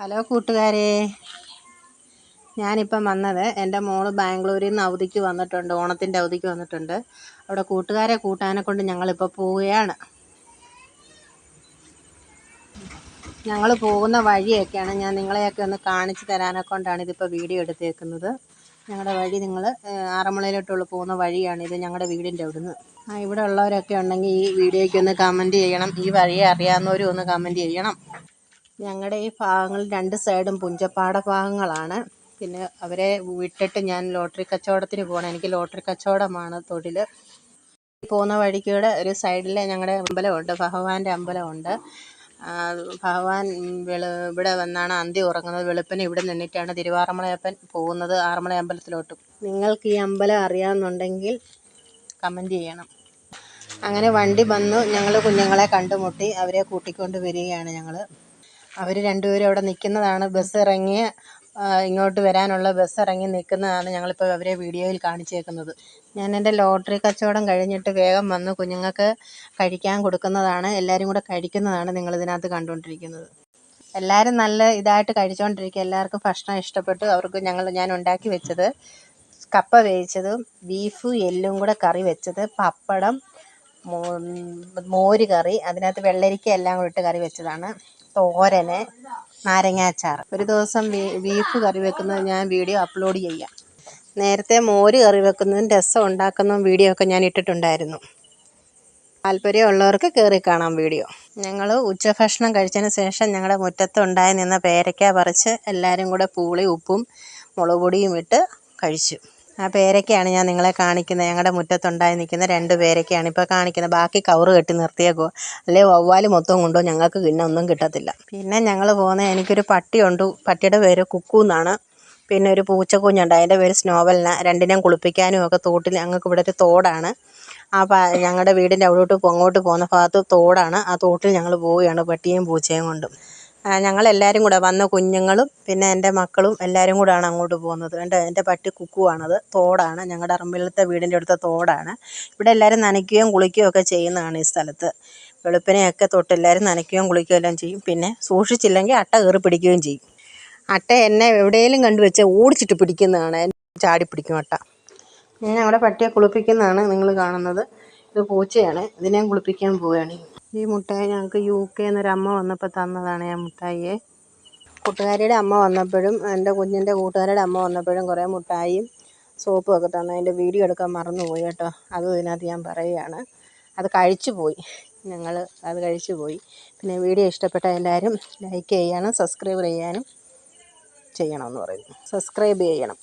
Hello കൂട്ടുകാരെ. ഞാനിപ്പം വന്നത് എന്റെ മോൾ ബാംഗ്ലൂരിൽ നിന്ന് അവധിക്ക് വന്നിട്ടുണ്ട് ഓണത്തിന്റെ അവധിക്ക് വന്നിട്ടുണ്ട്. അവിടെ കൂട്ടുകാരെ കൂട്ടാനെ കൊണ്ട് ഞങ്ങളിപ്പോൾ പോവുകയാണ്. ഞങ്ങൾ പോകുന്ന വഴിയൊക്കെയാണ് ഞാൻ നിങ്ങളെയൊക്കെ ഒന്ന് കാണിച്ചു തരാനെ കൊണ്ടാണ് ഇതിപ്പോൾ വീഡിയോ എടുത്തേക്കുന്നത്. ഞങ്ങളുടെ വഴി നിങ്ങൾ ആറന്മുളയിലോട്ടുള്ള പോകുന്ന വഴിയാണ് ഇത് ഞങ്ങളുടെ വീടിന്റെ അവിടുന്ന്. ആ ഇവിടെ ഉള്ളവരൊക്കെ ഉണ്ടെങ്കിൽ ഈ വീഡിയോയ്ക്ക് ഒന്ന് കമന്റ് ചെയ്യണം ഈ വഴിയെ അറിയാവുന്നവരും ഒന്ന് കമന്റ് ചെയ്യണം. ഞങ്ങളുടെ ഈ ഭാഗങ്ങൾ രണ്ട് സൈഡും പുഞ്ചപ്പാട ഭാഗങ്ങളാണ്. പിന്നെ അവരെ വിട്ടിട്ട് ഞാൻ ലോട്ടറി കച്ചവടത്തിന് പോകണം എനിക്ക് ലോട്ടറി കച്ചവടമാണ് തൊഴിൽ പോകുന്ന വഴിക്കൂടെ ഒരു സൈഡിൽ ഞങ്ങളുടെ അമ്പലമുണ്ട്. ഭഗവാന്റെ അമ്പലമുണ്ട്. ഭഗവാൻ വെളു ഇവിടെ വന്നാണ് അന്തി ഉറങ്ങുന്നത്. വെളുപ്പിന് ഇവിടെ നിന്നിട്ടാണ് തിരുവാറമ്മളയപ്പൻ പോകുന്നത് ആറന്മുള അമ്പലത്തിലോട്ട്. നിങ്ങൾക്ക് ഈ അമ്പലം അറിയാമെന്നുണ്ടെങ്കിൽ കമന്റ് ചെയ്യണം. അങ്ങനെ വണ്ടി വന്നു ഞങ്ങൾ കുഞ്ഞുങ്ങളെ കണ്ടുമുട്ടി അവരെ കൂട്ടിക്കൊണ്ട് വരികയാണ് ഞങ്ങൾ അവർ രണ്ടുപേരും അവിടെ നിൽക്കുന്നതാണ്. ബസ് ഇറങ്ങി ഇങ്ങോട്ട് വരാനുള്ള ബസ് ഇറങ്ങി നിൽക്കുന്നതാണ് ഞങ്ങളിപ്പോൾ അവരെ വീഡിയോയിൽ കാണിച്ചേക്കുന്നത്. ഞാൻ എന്റെ ലോട്ടറി കച്ചവടം കഴിഞ്ഞിട്ട് വേഗം വന്ന്. കുഞ്ഞുങ്ങൾക്ക് കഴിക്കാൻ കൊടുക്കുന്നതാണ്. എല്ലാവരും കൂടെ കഴിക്കുന്നതാണ് നിങ്ങൾ ഇതിനകത്ത് കണ്ടുകൊണ്ടിരിക്കുന്നത്. എല്ലാവരും നല്ല ഇതായിട്ട് കഴിച്ചുകൊണ്ടിരിക്കുക എല്ലാവർക്കും ഭക്ഷണം ഇഷ്ടപ്പെട്ടു. അവർക്ക് ഞങ്ങൾ ഞാൻ ഉണ്ടാക്കി വെച്ചത് കപ്പ വേവിച്ചതും ബീഫ് എല്ലും കൂടെ കറി വെച്ചത് പപ്പടം മോര് കറി അതിനകത്ത് വെള്ളരിക്ക എല്ലാം കൂടി ഇട്ട് കറി വെച്ചതാണ്. തോരന് നാരങ്ങാച്ചാർ ഒരു ദിവസം ബീഫ് കറി വെക്കുന്നത് ഞാൻ വീഡിയോ അപ്ലോഡ് ചെയ്യാം. നേരത്തെ മോര് കറി വെക്കുന്നതും രസം ഉണ്ടാക്കുന്നതും വീഡിയോ ഒക്കെ ഞാൻ ഇട്ടിട്ടുണ്ടായിരുന്നു. താല്പര്യമുള്ളവർക്ക് കയറി കാണാം വീഡിയോ. ഞങ്ങൾ ഉച്ചഭക്ഷണം കഴിച്ചതിന് ശേഷം ഞങ്ങളുടെ മുറ്റത്ത് ഉണ്ടായി നിന്ന പേരയ്ക്ക പറിച്ച് എല്ലാവരും കൂടെ പൂളി ഉപ്പും മുളക് പൊടിയും ഇട്ട് കഴിച്ചു. ആ പേരയ്ക്കയാണ് ഞാൻ നിങ്ങളെ കാണിക്കുന്നത് ഞങ്ങളുടെ മുറ്റത്തുണ്ടായി നിൽക്കുന്ന രണ്ട് പേരയ്ക്കയാണ് ഇപ്പോൾ കാണിക്കുന്നത് ബാക്കി കവറ് കെട്ടി നിർത്തിയേക്കോ. അല്ലെ വവ്വാൽ മൊത്തം കൊണ്ടോ ഞങ്ങൾക്ക് പിന്നെ ഒന്നും കിട്ടത്തില്ല. പിന്നെ ഞങ്ങൾ പോകുന്ന എനിക്കൊരു പട്ടിയുണ്ട്. പട്ടിയുടെ പേര് കുക്കു എന്നാണ്. പിന്നെ ഒരു പൂച്ചക്കുഞ്ഞുണ്ട്. അതിന്റെ പേര് സ്നോവലിന രണ്ടിനെയും കുളിപ്പിക്കാനും ഒക്കെ തോട്ടിൽ ഞങ്ങൾക്ക് ഇവിടെ ഒരു തോടാണ്. ആ ഞങ്ങളുടെ വീടിന്റെ അവിടോട്ട് പൊങ്ങോട്ട് പോകുന്ന ഭാഗത്ത് തോടാണ്. ആ തോട്ടിൽ ഞങ്ങൾ പോവുകയാണ് പട്ടിയും പൂച്ചയും കൊണ്ടും. ഞങ്ങളെല്ലാവരും കൂടെ വന്ന കുഞ്ഞുങ്ങളും പിന്നെ എന്റെ മക്കളും എല്ലാവരും കൂടെയാണ് അങ്ങോട്ട് പോകുന്നത്. എന്റെ എന്റെ പട്ടി കുക്കുവാണത്. തോടാണ്. ഞങ്ങളുടെ അറമ്പിലത്തെ വീടിന്റെ അടുത്ത തോടാണ്. ഇവിടെ എല്ലാവരും നനയ്ക്കുകയും കുളിക്കുകയും ഒക്കെ ചെയ്യുന്നതാണ് ഈ സ്ഥലത്ത്. വെളുപ്പിനെയൊക്കെ തൊട്ട് എല്ലാവരും നനയ്ക്കുകയും കുളിക്കുകയും എല്ലാം ചെയ്യും. പിന്നെ സൂക്ഷിച്ചില്ലെങ്കിൽ അട്ട കയറി പിടിക്കുകയും ചെയ്യും. അട്ട എന്നെ എവിടെയെങ്കിലും കണ്ടു വെച്ച് ഓടിച്ചിട്ട് പിടിക്കുന്നതാണ്. ചാടി പിടിക്കും അട്ട. ഞാൻ ഞങ്ങളുടെ പട്ടിയെ കുളിപ്പിക്കുന്നതാണ് നിങ്ങൾ കാണുന്നത്. ഇത് പൂച്ചയാണ്. ഇതിനെ കുളിപ്പിക്കാൻ പോവുകയാണ്. ഈ മുട്ടായി ഞങ്ങൾക്ക് യു കെ എന്നൊരു അമ്മ വന്നപ്പോൾ തന്നതാണ് ഞാൻ മുട്ടായിയെ. കൂട്ടുകാരിയുടെ അമ്മ വന്നപ്പോഴും എന്റെ കുഞ്ഞിന്റെ കൂട്ടുകാരുടെ അമ്മ വന്നപ്പോഴും കുറേ മുട്ടായിയും സോപ്പും ഒക്കെ തന്നു. അതിന്റെ വീഡിയോ എടുക്കാൻ മറന്നുപോയി കേട്ടോ. അതും ഇതിനകത്ത് ഞാൻ പറയുകയാണ്. അത് കഴിച്ചു പോയി. ഞങ്ങൾ അത് കഴിച്ചു പോയി. പിന്നെ വീഡിയോ ഇഷ്ടപ്പെട്ട എല്ലാവരും ലൈക്ക് ചെയ്യാനും സബ്സ്ക്രൈബ് ചെയ്യാനും ചെയ്യണമെന്ന് പറയുന്നു. സബ്സ്ക്രൈബ് ചെയ്യണം.